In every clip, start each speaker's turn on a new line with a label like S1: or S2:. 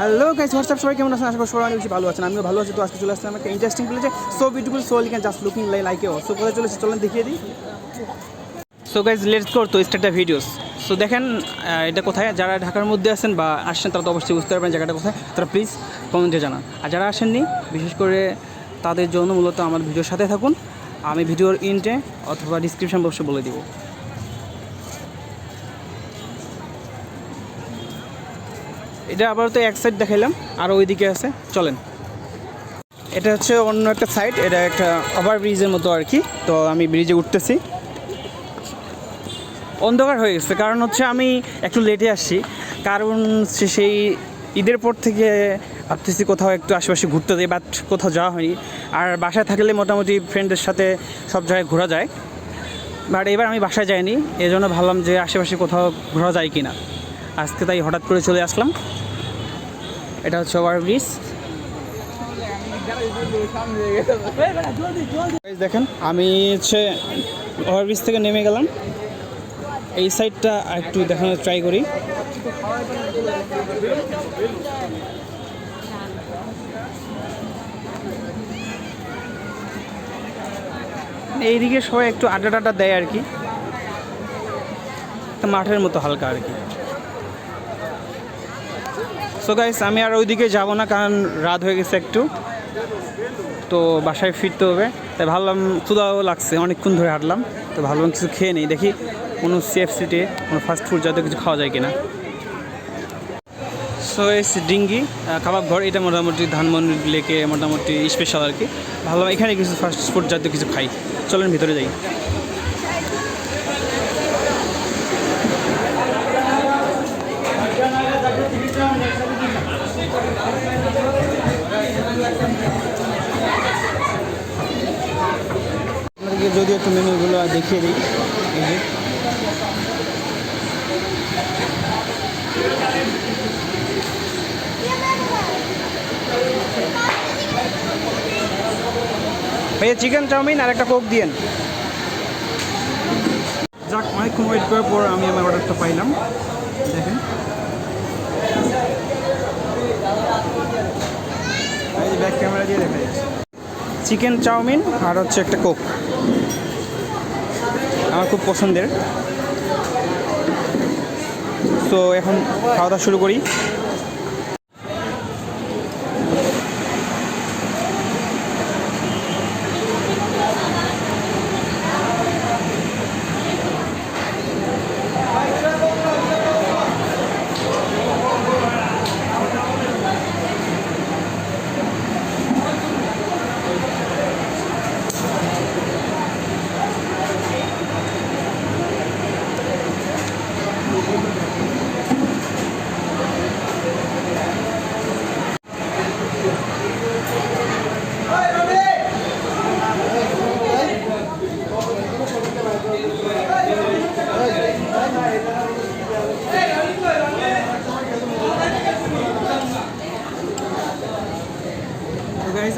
S1: Hello guys WhatsApp সবাই কেমন আছেন? আশা করি সবাই অনেক বেশি ভালো আছেন। আমিও ভালো আছি। তো আজকে চলে আসলাম একটা ইন্টারেস্টিং প্লেসে সো বিউটিফুল সো লিখান জাস্ট লুকিং লাই লাইক সো কোথায় চলেছে। চলেন দেখিয়ে দিই। সো গাইজ লেটস কর তো স্টার্ট দ্য ভিডিওস সো দেখেন এটা কোথায়? যারা ঢাকার মধ্যে আছেন বা আসছেন, তারা তো অবশ্যই বুঝতে পারবেন জায়গাটা কোথায়। তারা প্লিজ কমেন্টে জানান। আর যারা আসেননি, বিশেষ করে তাদের জন্য মূলত আমার ভিডিওর সাথে থাকুন। আমি ভিডিওর ইন্টে অথবা ডিসক্রিপশন বক্সে বলে দিব। এটা আবার তো এক সাইড দেখাইলাম, আর ওইদিকে আছে। চলেন। এটা হচ্ছে অন্য একটা সাইড এটা একটা ওভার ব্রিজের মতো আর কি। তো আমি ব্রিজে উঠতেছি। অন্ধকার হয়ে গেছে, কারণ হচ্ছে আমি একটু লেটে আসছি। কারণ সেই ঈদের পর থেকে ভাবতেছি কোথাও একটু আশেপাশে ঘুরতে যাই বাট কোথাও যাওয়া হয়নি। আর বাসায় থাকলে মোটামুটি ফ্রেন্ডদের সাথে সব জায়গায় ঘোরা যায়। বাট এবার আমি বাসায় যাইনি এই জন্য ভাবলাম যে আশেপাশে কোথাও ঘোরা যায় কি না আজকে তাই হঠাৎ করে চলে আসলাম। এটা হচ্ছে ওভার ব্রিজ দেখেন, আমি হচ্ছে ওভারব্রিজ থেকে নেমে গেলাম। এই সাইডটা একটু দেখানোর ট্রাই করি। এইদিকে সবাই একটু আড্ডা টাড্ডা দেয় আর কি। মাঠের মতো হালকা আর কি। সো গাইস আমি আর ওইদিকে যাব না, কারণ রাত হয়ে গেছে একটু। তো বাসায় ফিরতে হবে। তাই ভাবলাম ক্ষুদাও লাগছে, অনেকক্ষণ ধরে হাঁটলাম। তো ভাবলাম কিছু খেয়ে নেই। দেখি কোনো সেফ সিটে কোনো ফাস্ট ফুড জাতীয় কিছু খাওয়া যায় কিনা। সো এস ডিঙ্গি খাবার ঘর, এটা মোটামুটি ধানমন্ডি লেকে মোটামুটি স্পেশাল আর কি। ভাবলাম এখানে কিছু ফাস্ট ফুড জাতীয় কিছু খাই। চলেন, ভিতরে যাই। আপনাদেরকে যদি একটু মেনুগুলো দেখিয়ে দিই। ভাইয়া, চিকেন চাউমিন আর একটা কোক দিয়েন যাক, অনেকক্ষণ ওয়েট করার পর আমি আমার অর্ডারটা পাইলাম। দেখেন। ব্যাক ক্যামেরা দিয়ে দেখা যাচ্ছে চিকেন চাউমিন আর হচ্ছে একটা কোক। আমার খুব পছন্দের। তো এখন খাওয়া দাওয়া শুরু করি।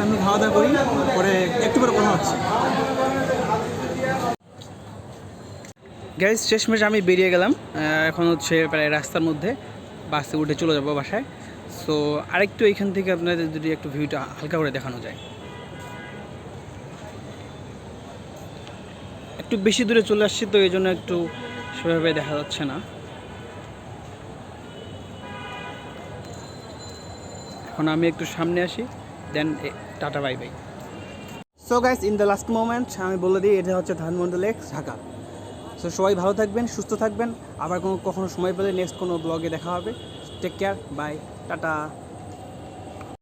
S1: আমি খাওয়া দাওয়া করি, পরে একটু পরে কথা হচ্ছে। গাইস শেষমেশ আমি বেরিয়ে গেলাম। এখন হচ্ছে প্রায় রাস্তার মধ্যে, বাসে উঠে চলে যাব বাসায়। সো আরেকটু এখান থেকে আপনাদের যদি একটু ভিউটা হালকা করে দেখানো যায়। একটু বেশি দূরে চলে আসছি তো, এই জন্য একটু সেভাবে দেখা যাচ্ছে না। এখন আমি একটু সামনে আসি। Then tata, bye bye. So guys in the last moment আমি বলে দিই, এটা হচ্ছে ধানমন্ডি লেক, ঢাকা। সো সবাই ভালো থাকবেন, সুস্থ থাকবেন। আবার কোনো, কখনো সময় পেলে নেক্সট কোনো ব্লগে দেখা হবে। Take care bye tata.